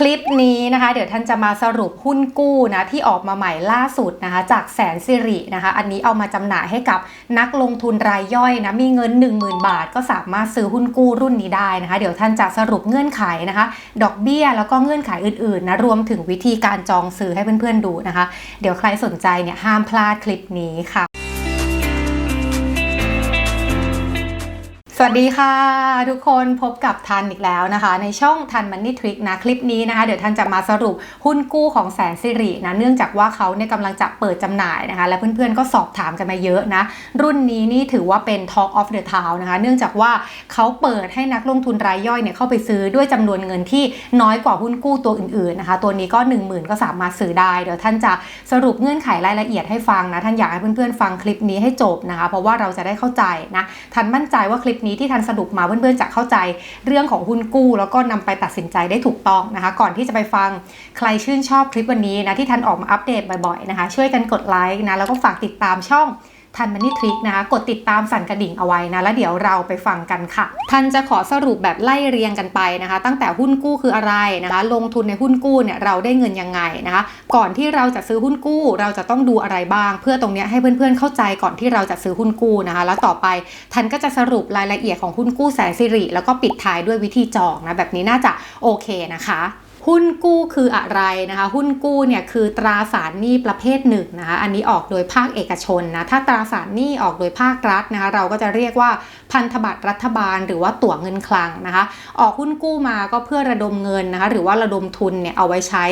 คลิปนี้นะคะเดี๋ยวท่านจะมาสรุปหุ้นกู้นะที่ออกมาใหม่ล่าสุดนะคะจากแสนสิรินะคะอันนี้เอามาจำหน่ายให้กับนักลงทุนรายย่อยนะมีเงิน 10,000 บาท ก็สามารถซื้อหุ้นกู้รุ่นนี้ได้นะคะเดี๋ยวท่านจะสรุปเงื่อนไขนะคะ ดอกเบี้ยแล้วก็เงื่อนไขอื่นๆนะรวมถึงวิธีการจองซื้อให้เพื่อนๆดูนะคะ เดี๋ยวใครสนใจเนี่ยห้ามพลาดคลิปนี้ค่ะ สวัสดีค่ะ ทุกคนพบกับทันอีกแล้วนะคะ ในช่องทันมันนี่ทริกนะ คลิปนี้นะคะ เดี๋ยวทันจะมาสรุปหุ้นกู้ของแสนสิรินะ เนื่องจากว่าเขาเนี่ยกำลังจะเปิดจำหน่ายนะคะ และเพื่อนๆก็สอบถามกันมาเยอะนะ รุ่นนี้นี่ถือว่าเป็น Talk of the Town นะคะ เนื่องจากว่าเขาเปิดให้นักลงทุนรายย่อยเนี่ยเข้าไปซื้อด้วยจำนวนเงินที่น้อยกว่าหุ้นกู้ตัวอื่นๆนะคะ ตัวนี้ก็ 1 0,000 ก็สามารถซื้อได้เดี๋ยวท่านจะสรุปเงื่อนไขรายละเอียดให้ฟังนะท่านอยากให้เพื่อนๆฟังคลิปนี้ให้จบนะคะ เพราะว่าเราจะได้เข้าใจนะทันมั่นใจว่าคลิปนี้ที่ทันสรุปมาเพื่อนๆจะเข้าใจเรื่องของหุ้นกู้ แล้วก็นำไปตัดสินใจได้ถูกต้องนะคะ ก่อนที่จะไปฟังใครชื่นชอบคลิปวันนี้นะที่ทันออกมาอัปเดตบ่อยๆนะคะ ช่วยกันกดไลค์นะแล้วก็ฝากติดตามช่อง ทันมันนี่ทริกนะคะกดติดตามสั่นกระดิ่งเอาไว้นะ แล้วเดี๋ยวเราไปฟังกันค่ะ ทันจะขอสรุปแบบไล่เรียงกันไปนะคะ ตั้งแต่หุ้นกู้คืออะไรนะคะ ลงทุนในหุ้นกู้เนี่ยเราได้เงินยังไงนะคะ ก่อนที่เราจะซื้อหุ้นกู้ เราจะต้องดูอะไรบ้าง เพื่อตรงเนี้ยให้เพื่อนๆเข้าใจก่อนที่เราจะซื้อหุ้นกู้นะคะ แล้วต่อไปทันก็จะสรุปรายละเอียดของหุ้นกู้แสนสิริแล้วก็ปิดท้ายด้วยวิธีจองนะแบบนี้น่าจะโอเคนะคะ หุ้นกู้คืออะไรนะคะ หุ้นกู้เนี่ยคือตราสารหนี้ประเภทหนึ่งนะคะ อันนี้ออกโดยภาคเอกชนนะ ถ้าตราสารหนี้ออกโดยภาครัฐนะคะ เราก็จะเรียกว่าพันธบัตรรัฐบาล หรือว่าตั๋วเงินคลังนะคะ ออกหุ้นกู้มาก็เพื่อระดมเงินนะคะ หรือว่าระดมทุนเนี่ยเอาไว้ใช้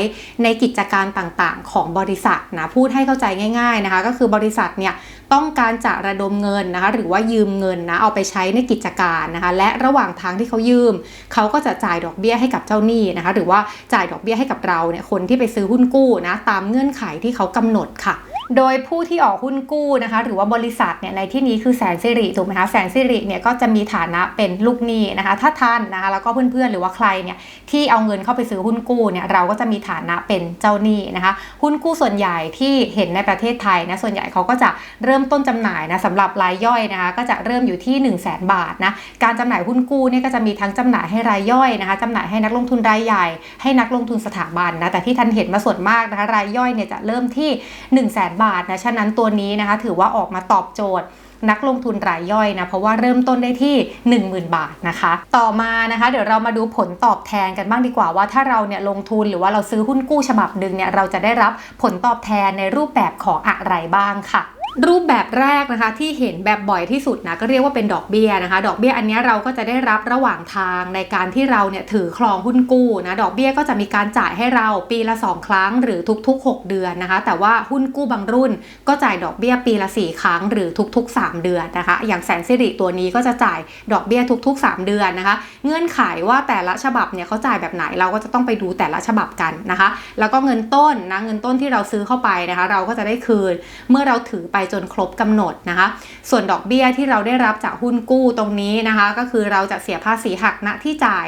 ในกิจการต่างๆ ของบริษัทนะ พูดให้เข้าใจง่าย ๆนะคะ ก็คือบริษัทเนี่ย ต้องการจะระดมเงินนะคะหรือว่ายืมเงินนะเอาไปใช้ในกิจการนะคะและระหว่างทางที่เขายืม เขาก็จะจ่ายดอกเบี้ยให้กับเจ้าหนี้นะคะหรือว่าจ่ายดอกเบี้ยให้กับเราเนี่ยคนที่ไปซื้อหุ้นกู้นะตามเงื่อนไขที่เขากำหนดค่ะ โดยผู้ที่ออกหุ้นกู้นะคะ หรือว่าบริษัทเนี่ยในที่นี้คือแสนสิริถูกไหมคะแสนสิริเนี่ยก็จะมีฐานะเป็นลูกหนี้นะคะ ถ้าท่านนะคะแล้วก็เพื่อนๆหรือว่าใครเนี่ยที่เอาเงินเข้าไปซื้อหุ้นกู้เนี่ยเราก็จะมีฐานะเป็นเจ้าหนี้นะคะ หุ้นกู้ส่วนใหญ่ที่เห็นในประเทศไทยนะส่วนใหญ่เขาก็จะเริ่มต้นจำหน่ายนะสำหรับรายย่อยนะคะก็จะเริ่มอยู่ที่ 1 0 0 0 0แบาทนะการจำหน่ายหุ้นกู้เนี่ยก็จะมีทั้งจำหน่ายให้รายย่อยนะคะจำหน่ายให้นักลงทุนรายใหญ่ ให้นักลงทุนสถาบันนะแต่ที่ท่านเห็นมาส่วนมากนะคะรายย่อยเนี่ยจะเริ่มที่ 1 0 0 0 0แบาทนะฉะนั้นตัวนี้นะคะถือว่าออกมาตอบโจทย์นักลงทุนรายย่อยนะเพราะว่าเริ่มต้นได้ที่ 10,000 บาทนะคะ ต่อมานะคะเดี๋ยวเรามาดูผลตอบแทนกันบ้างดีกว่าว่าถ้าเราเนี่ยลงทุนหรือว่าเราซื้อหุ้นกู้ฉบับหนึ่งเนี่ยเราจะได้รับผลตอบแทนในรูปแบบของอะไรบ้างค่ะ รูปแบบแรกนะคะที่เห็นแบบบ่อยที่สุดนะก็เรียกว่าเป็นดอกเบี้ยนะคะ ดอกเบี้ยอันนี้เราก็จะได้รับระหว่างทางในการที่เราเนี่ยถือครองหุ้นกู้นะดอกเบี้ยก็จะมีการจ่ายให้เราปีละ 2 ครั้งหรือทุก ๆ 6 เดือนนะคะ แต่ว่าหุ้นกู้บางรุ่น ก็จ่ายดอกเบี้ยปีละ 4 ครั้งหรือทุก ๆ 3 เดือนนะคะ อย่างแสนสิริตัวนี้ก็จะจ่ายดอกเบี้ยทุก ๆ 3 เดือนนะคะ เงื่อนไขว่าแต่ละฉบับเนี่ยเขาจ่ายแบบไหนเราก็จะต้องไปดูแต่ละฉบับกันนะคะ แล้วก็เงินต้นนะเงินต้นที่เราซื้อเข้าไปนะคะ เราก็จะได้คืนเมื่อเราถือไปจนครบกำหนดนะคะ ส่วนดอกเบี้ยที่เราได้รับจากหุ้นกู้ตรงนี้นะคะ ก็คือเราจะเสียภาษีหักณที่จ่าย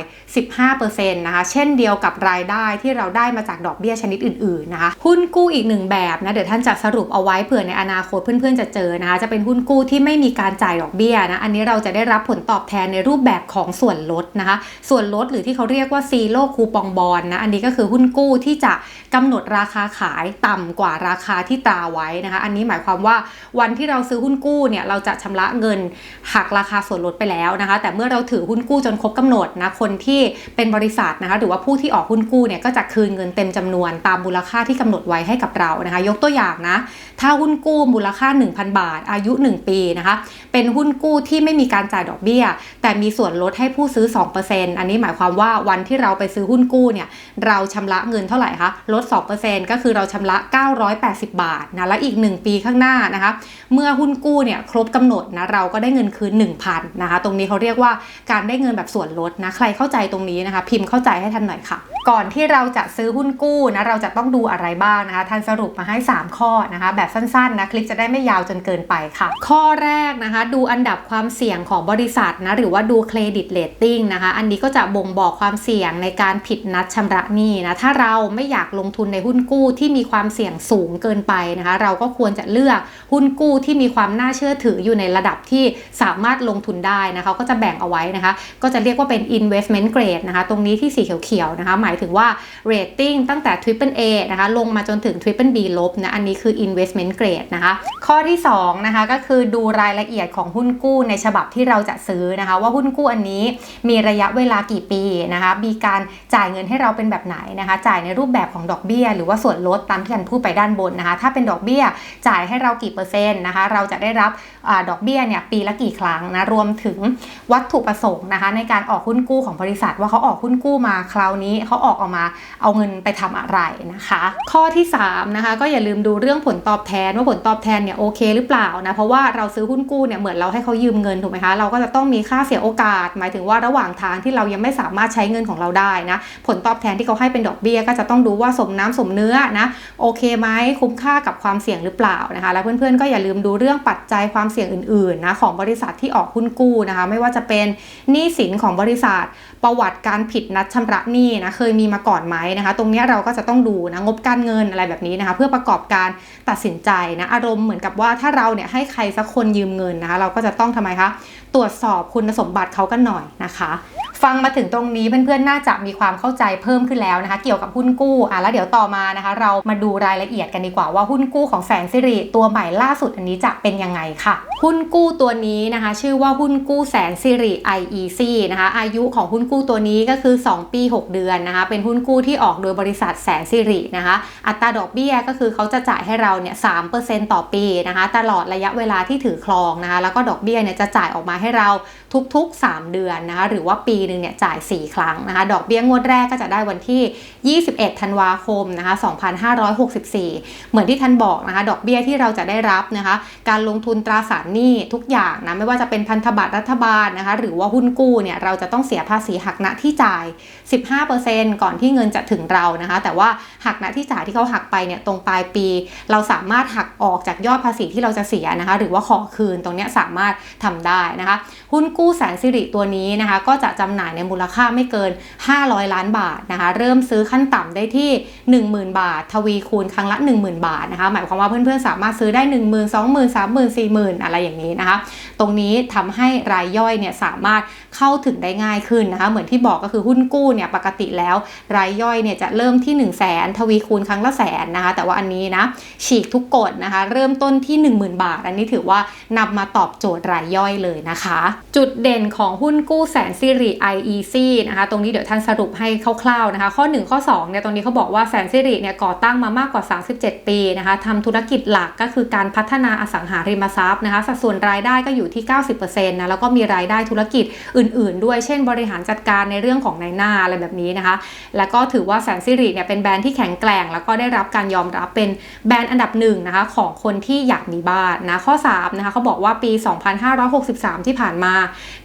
15%นะคะ เช่นเดียวกับรายได้ที่เราได้มาจากดอกเบี้ยชนิดอื่นๆนะคะ หุ้นกู้อีกหนึ่งแบบนะเดี๋ยวท่านจะสรุปเอาไว้เผื่อในอนาคตเพื่อนๆจะเจอนะคะ จะเป็นหุ้นกู้ที่ไม่มีการจ่ายดอกเบี้ยนะ อันนี้เราจะได้รับผลตอบแทนในรูปแบบของส่วนลดนะคะ ส่วนลดหรือที่เขาเรียกว่าซีโร่คูปองบอลนะ อันนี้ก็คือหุ้นกู้ที่จะกำหนดราคาขายต่ำกว่าราคาที่ตราไว้นะคะ อันนี้หมายความว่าวันที่เราซื้อหุ้นกู้เนี่ยเราจะชำระเงินหักราคาส่วนลดไปแล้วนะคะ แต่เมื่อเราถือหุ้นกู้จนครบกำหนดนะคนที่เป็นบริษัทนะคะหรือว่าผู้ที่ออกหุ้นกู้เนี่ยก็จะคืนเงินเต็มจำนวนตามมูลค่าที่กำหนดไว้ให้กับเรานะคะ ยกตัวอย่างนะ ถ้าหุ้นกู้มูลค่า 1,000 บาท อายุ 1 ปีนะคะ เป็นหุ้นกู้ที่ไม่มีการจ่ายดอกเบี้ย แต่มีส่วนลดให้ผู้ซื้อ 2%อันนี้หมายความว่าวันที่เราไปซื้อหุ้นกู้เนี่ยเราชำระเงินเท่าไหร่คะลด 2%ก็คือเราชำระ 980 บาทนะและอีก 1 ปีข้างหน้านะคะ เมื่อหุ้นกู้เนี่ยครบกำหนดนะเราก็ได้เงินคืน 1,000นะคะ ตรงนี้เขาเรียกว่าการได้เงินแบบส่วนลดนะ ใครเข้าใจตรงนี้นะคะ พิมพ์เข้าใจให้ทันหน่อยค่ะ ก่อนที่เราจะซื้อหุ้นกู้นะเราจะต้องดูอะไรบ้างนะคะทันสรุปมาให้ 3 ข้อนะคะ แบบสั้นๆนะคลิปจะได้ไม่ยาวจนเกินไปค่ะ ข้อแรกนะคะ ดูอันดับความเสี่ยงของบริษัทนะหรือว่าดูเครดิตเลตติ้งนะคะ อันนี้ก็จะบ่งบอกความเสี่ยงในการผิดนัดชำระหนี้นะถ้าเราไม่อยากลงทุนในหุ้นกู้ที่มีความเสี่ยงสูงเกินไปนะคะ เราก็ควรจะเลือกหุ้นกู้ที่มีความน่าเชื่อถืออยู่ในระดับที่สามารถลงทุนได้นะคะก็จะแบ่งเอาไว้นะคะ ก็จะเรียกว่าเป็น investment grade นะคะ ตรงนี้ที่สีเขียวๆนะคะ หมายถึงว่า rating ตั้งแต่ triple A นะคะ ลงมาจนถึง triple B ลบนะ อันนี้คือ investment grade นะคะ ข้อที่2นะคะก็คือดูรายละเอียดของหุ้นกู้ในฉบับที่เราจะซื้อนะคะ ว่าหุ้นกู้อันนี้มีระยะเวลากี่ปีนะคะ มีการจ่ายเงินให้เราเป็นแบบไหนนะคะ จ่ายในรูปแบบของดอกเบี้ย หรือว่าส่วนลดตามที่ฉันพูดไปด้านบนนะคะ ถ้าเป็นดอกเบี้ยจ่ายให้เรากี่เปอร์เซ็นะคะเราจะได้รับอดอกเบี้ยเนี่ยปีละกี่ครั้งนะรวมถึงวัตถุประสงค์นะคะในการออกหุ้นกู้ของบริษัท ว่าเขาออกหุ้นกู้มาคราวนี้เขาออกออกมาเอาเงินไปทำอะไรนะคะ ข้อที่3นะคะก็อย่าลืมดูเรื่องผลตอบแทนว่าผลตอบแทนเนี่ยโอเคหรือเปล่านะเพราะว่าเราซื้อหุ้นกู้เนี่ยเหมือนเราให้เขายืมเงินถูกไหมคะเราก็จะต้องมีค่าเสียโอกาส หมายถึงว่าระหว่างทางที่เรายังไม่สามารถใช้เงินของเราได้นะผลตอบแทนที่เขาให้เป็นดอกเบี้ยก็จะต้องดูว่าสมน้ำสมเนื้อนะโอเคไหมคุ้มค่ากับความเสี่ยงหรือเปล่านะคะ แล้วเพื่อนื่อนๆก็อย่าลืมดูเรื่องปัจจัยความเสี่ยงอื่นๆนะของบริษัทที่ออกหุ้นกู้นะคะ ไม่ว่าจะเป็นหนี้สินของบริษัท ประวัติการผิดนัดชำระหนี้นะเคยมีมาก่อนไหมนะคะ ตรงนี้เราก็จะต้องดูนะงบการเงินอะไรแบบนี้นะคะ เพื่อประกอบการตัดสินใจนะอารมณ์เหมือนกับว่าถ้าเราเนี่ยให้ใครสักคนยืมเงินนะคะ เราก็จะต้องทำไมคะตรวจสอบคุณสมบัติเขากันหน่อยนะคะ ฟังมาถึงตรงนี้เพื่อนๆ น่าจะมีความเข้าใจเพิ่มขึ้นแล้วนะคะ เกี่ยวกับหุ้นกู้อะแล้วเดี๋ยวต่อมานะคะ เรามาดูรายละเอียดกันดีกว่าว่าหุ้นกู้ของแสนสิริตัวใหม่ล่าสุดอันนี้จะเป็นยังไงค่ะ หุ้นกู้ตัวนี้นะคะ ชื่อว่าหุ้นกู้แสนสิริ IEC นะคะ อายุของหุ้นกู้ตัวนี้ก็คือ 2 ปี 6 เดือนนะคะ เป็นหุ้นกู้ที่ออกโดยบริษัทแสนสิรินะคะ อัตราดอกเบี้ยก็คือเขาจะจ่ายให้เราเนี่ย3%ต่อปีนะคะ ตลอดระยะเวลาที่ถือครองนะคะ แล้วก็ดอกเบี้ยเนี่ยจะจ่ายออกมาให้เรา ทุก ๆ 3 เดือนนะคะหรือว่าปีหนึ่งเนี่ยจ่าย 4 ครั้งนะคะดอกเบี้ยงวดแรกก็จะได้วันที่ 21 ธันวาคมนะคะ2564 เหมือนที่ท่านบอกนะคะดอกเบี้ยที่เราจะได้รับนะคะการลงทุนตราสารหนี้ทุกอย่างนะไม่ว่าจะเป็นพันธบัตรรัฐบาลนะคะหรือว่าหุ้นกู้เนี่ยเราจะต้องเสียภาษีหักณที่จ่าย 15%ก่อนที่เงินจะถึงเรานะคะแต่ว่าหักณที่จ่ายที่เขาหักไปเนี่ยตรงปลายปี เราสามารถหักออกจากยอดภาษีที่เราจะเสียนะคะหรือว่าขอคืนตรงนี้สามารถทำได้นะคะหุ้นกู้แสนสิริตัวนี้นะคะ ก็จะจำหน่ายในมูลค่าไม่เกิน 500 ล้านบาทนะคะ เริ่มซื้อขั้นต่ำได้ที่ 10,000 บาท ทวีคูณครั้งละ 10,000 บาทนะคะ หมายความว่าเพื่อนๆ สามารถซื้อได้ 1 0 0 0 0 20,000 30,000 40,000 อะไรอย่างนี้นะคะ ตรงนี้ทำให้รายย่อยเนี่ยสามารถเข้าถึงได้ง่ายขึ้นนะคะ เหมือนที่บอกก็คือหุ้นกู้เนี่ยปกติแล้วรายย่อยเนี่ยจะเริ่มที่ 1 0 0 0 0แสนทวีคูณครั้งละแสนนะคะ แต่ว่าอันนี้นะฉีกทุกกฎนะคะ เริ่มต้นที่ 10,000 บาท อันนี้ถือว่านำมาตอบโจทย์รายย่อยเลยนะคะ จุดดเด่นของหุ้นกู้แสนสิริ IEC นะคะ ตรงนี้เดี๋ยวท่านสรุปให้คร่าวๆนะคะ ข้อ 1 ข้อ2เนี่ยตรงนี้เขาบอกว่าแสนสิริเนี่ยก่อตั้งมามากกว่า 37 ปีนะคะทำธุรกิจหลักก็คือการพัฒนาอสังหาริมทรัพย์นะคะสัดส่วนรายได้ก็อยู่ที่ 90%นะแล้วก็มีรายได้ธุรกิจอื่น ๆ ด้วยเช่น บริหารจัดการในเรื่องของในหน้าอะไรแบบนี้นะคะ แล้วก็ถือว่าแสนสิริเนี่ยเป็นแบรนด์ที่แข็งแกร่ง แล้วก็ได้รับการยอมรับเป็นแบรนด์อันดับหนึ่งนะคะของคนที่อยากมีบ้านนะข้อ3นะคะเขาบอกว่าปี 2563 ที่ผ่านมา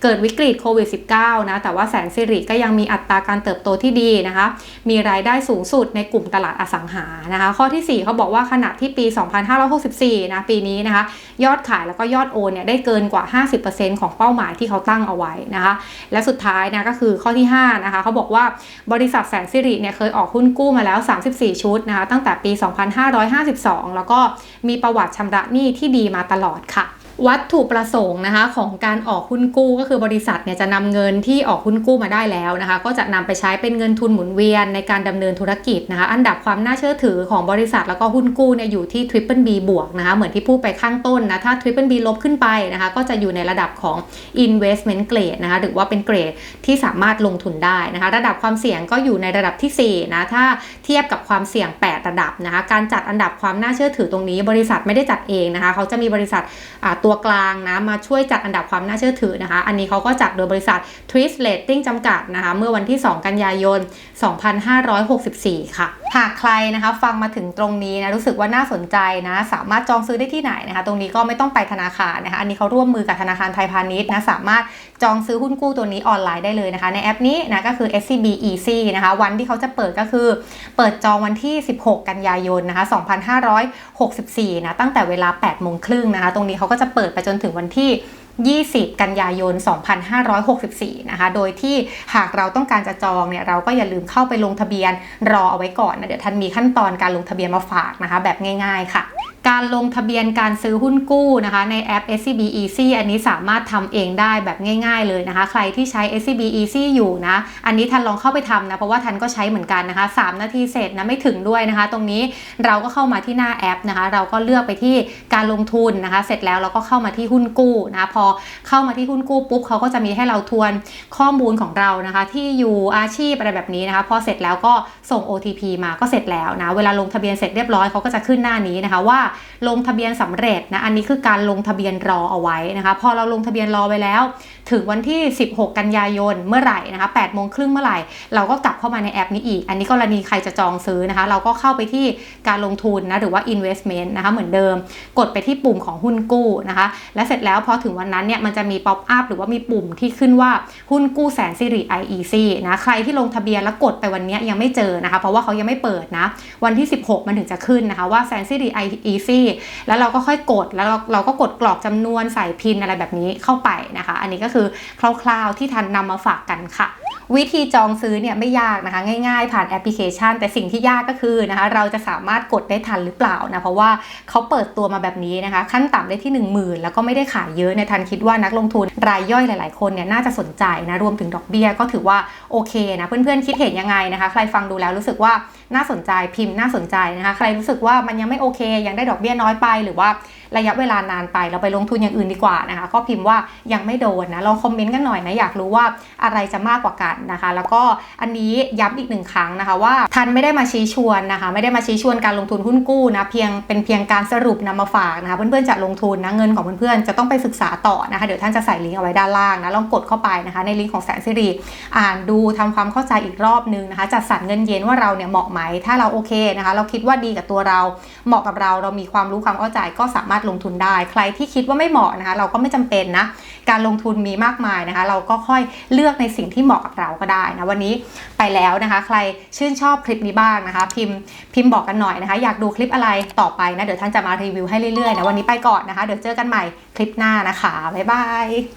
เกิดวิกฤตโควิด -19 นะ แต่ว่าแสนสิริก็ยังมีอัตราการเติบโตที่ดีนะคะ มีรายได้สูงสุดในกลุ่มตลาดอสังหานะคะ ข้อที่ 4 เขาบอกว่าขณะที่ปี 2564 นะปีนี้นะคะ ยอดขายแล้วก็ยอดโอนเนี่ยได้เกินกว่า 50%ของเป้าหมายที่เขาตั้งเอาไว้นะคะ และสุดท้ายนะก็คือข้อที่5นะคะเขาบอกว่าบริษัทแสนสิริเนี่ยเคยออกหุ้นกู้มาแล้ว 34 ชุดนะคะตั้งแต่ปี 2552 แล้วก็มีประวัติชำระหนี้ที่ดีมาตลอดค่ะ วัตถุประสงค์นะคะของการออกหุ้นกู้ก็คือบริษัทเนี่ยจะนำเงินที่ออกหุ้นกู้มาได้แล้วนะคะ ก็จะนำไปใช้เป็นเงินทุนหมุนเวียนในการดำเนินธุรกิจนะคะ อันดับความน่าเชื่อถือของบริษัทแล้วก็หุ้นกู้เนี่ยอยู่ที่ Triple B บวกนะคะ เหมือนที่พูดไปข้างต้นนะ ถ้า Triple B ลบขึ้นไปนะคะ ก็จะอยู่ในระดับของ investment grade นะคะ หรือว่าเป็นเกรดที่สามารถลงทุนได้นะคะ ระดับความเสี่ยงก็อยู่ในระดับที่4นะถ้าเทียบกับความเสี่ยง 8 ระดับนะคะ การจัดอันดับความน่าเชื่อถือตรงนี้ บริษัทไม่ได้จัดเองนะคะ เขาจะมีบริษัทตัวกลางนะมาช่วยจัดอันดับความน่าเชื่อถือนะคะ อันนี้เขาก็จัดโดยบริษัท Twist Rating จำกัดนะคะ เมื่อวันที่ 2 กันยายน 2564 ค่ะ หากใครนะคะฟังมาถึงตรงนี้นะรู้สึกว่าน่าสนใจนะสามารถจองซื้อได้ที่ไหนนะคะตรงนี้ก็ไม่ต้องไปธนาคารนะคะอันนี้เขาร่วมมือกับธนาคารไทยพาณิชย์นะสามารถจองซื้อหุ้นกู้ตัวนี้ออนไลน์ได้เลยนะคะ ในแอปนี้นะก็คือ SCB Easy นะคะวันที่เขาจะเปิดก็คือ เปิดจองวันที่ 16 กันยายนนะคะ2564นะตั้งแต่เวลา8โมงครึ่งนะคะตรงนี้เขาก็จะเปิดไปจนถึงวันที่ 20 กันยายน 2564 นะคะ โดยที่หากเราต้องการจะจองเนี่ยเราก็อย่าลืมเข้าไปลงทะเบียนรอเอาไว้ก่อนนะเดี๋ยวท่านมีขั้นตอนการลงทะเบียนมาฝากนะคะ แบบง่าย ๆ ค่ะ การลงทะเบียนการซื้อหุ้นกู้นะคะในแอป SCB Easy อันนี้สามารถทำเองได้แบบง่ายๆเลยนะคะ ใครที่ใช้ SCB Easy อยู่นะ อันนี้ทันลองเข้าไปทำนะ เพราะว่าทันก็ใช้เหมือนกันนะคะ 3 นาทีเสร็จนะไม่ถึงด้วยนะคะ ตรงนี้เราก็เข้ามาที่หน้าแอปนะคะ เราก็เลือกไปที่การลงทุนนะคะ เสร็จแล้วเราก็เข้ามาที่หุ้นกู้นะะพอเข้ามาที่หุ้นกู้ปุ๊บเขาก็จะมีให้เราทวนข้อมูลของเรานะคะ ที่อยู่อาชีพอะไรแบบนี้นะคะ พอเสร็จแล้วก็ส่ง OTP มาก็เสร็จแล้วนะเวลาลงทะเบียนเสร็จเรียบร้อยเขาก็จะขึ้นหน้านี้นะคะว่าลงทะเบียนสำเร็จนะ อันนี้คือการลงทะเบียนรอเอาไว้นะคะ พอเราลงทะเบียนรอไว้แล้ว ถึงวันที่ 16 กันยายนเมื่อไหร่นะคะ8โมงครึ่งเมื่อไหร่ เราก็กลับเข้ามาในแอปนี้อีก อันนี้กรณีใครจะจองซื้อนะคะ เราก็เข้าไปที่การลงทุนนะหรือว่า investment นะคะเหมือนเดิม กดไปที่ปุ่มของหุ้นกู้นะคะ และเสร็จแล้วพอถึงวันนั้นเนี่ยมันจะมีป๊อปอัพหรือว่ามีปุ่มที่ขึ้นว่าหุ้นกู้แสนสิริ IEC นะใครที่ลงทะเบียนแล้วกดไปวันนี้ยยังไม่เจอนะคะ เพราะว่าเขายังไม่เปิดนะวันที่ 16 มันถึงจะขึ้นนะคะว่าแสนสิริ IEC แล้วเราก็ค่อยกดแล้วเราเราก็กดกรอกจำนวนใส่พินอะไรแบบนี้เข้าไปนะคะ อันนี้ก็คือคร่าวๆที่ทันนำมาฝากกันค่ะ วิธีจองซื้อเนี่ยไม่ยากนะคะง่ายๆ ผ่านแอปพลิเคชัน แต่สิ่งที่ยากก็คือนะคะเราจะสามารถกดได้ทันหรือเปล่านะเพราะว่าเขาเปิดตัวมาแบบนี้นะคะขั้นต่ำได้ที่ 1 0,000 แล้วก็ไม่ได้ขายเยอะในยทันคิดว่านักลงทุนรายย่อยหลายๆ คนเนี่ยน่าจะสนใจนะรวมถึงดอกเบี้ยก็ถือว่าโอเคนะเพื่อนๆคิดเห็นยังไงนะคะใครฟังดูแล้วรู้สึกว่าน่าสนใจพิมพ์น่าสนใจนะคะใครรู้สึกว่ามันยังไม่โอเค ยังได้ดอกเบี้ยน้อยไปหรือว่า ระยะเวลานานไปเราไปลงทุนอย่างอื่นดีกว่านะคะ ก็พิมพ์ว่ายังไม่โดนนะลองคอมเมนต์กันหน่อยนะอยากรู้ว่าอะไรจะมากกว่ากันนะคะ แล้วก็อันนี้ย้ำอีกหนึ่งครั้งนะคะว่าทันไม่ได้มาชี้ชวนนะคะ ไม่ได้มาชี้ชวนการลงทุนหุ้นกู้นะเพียงเป็นเพียงการสรุปนำมาฝากนะคะ เพื่อนๆจะลงทุนนะเงินของเพื่อนๆจะต้องไปศึกษาต่อนะคะเดี๋ยวท่านจะใส่ลิงก์เอาไว้ด้านล่างนะลองกดเข้าไปนะคะในลิงก์ของแสนสิริอ่านดูทำความเข้าใจอีกรอบนึงนะคะจัดสรรเงินเย็นว่าเราเนี่ยเหมาะไหมถ้าเราโอเคนะคะ เราคิดว่าดีกับตัวเราเหมาะกับเราเรามีความรู้ความเข้าใจก็สามารถลงทุนได้ ใครที่คิดว่าไม่เหมาะนะคะ เราก็ไม่จำเป็นนะ การลงทุนมีมากมายนะคะ เราก็ค่อยเลือกในสิ่งที่เหมาะกับเราก็ได้นะวันนี้ไปแล้วนะคะ ใครชื่นชอบคลิปนี้บ้างนะคะ พิมพ์พิมพ์บอกกันหน่อยนะคะ อยากดูคลิปอะไรต่อไปนะเดี๋ยวท่านจะมารีวิวให้เรื่อยๆนะวันนี้ไปก่อนนะคะ เดี๋ยวเจอกันใหม่คลิปหน้านะคะบ๊ายบาย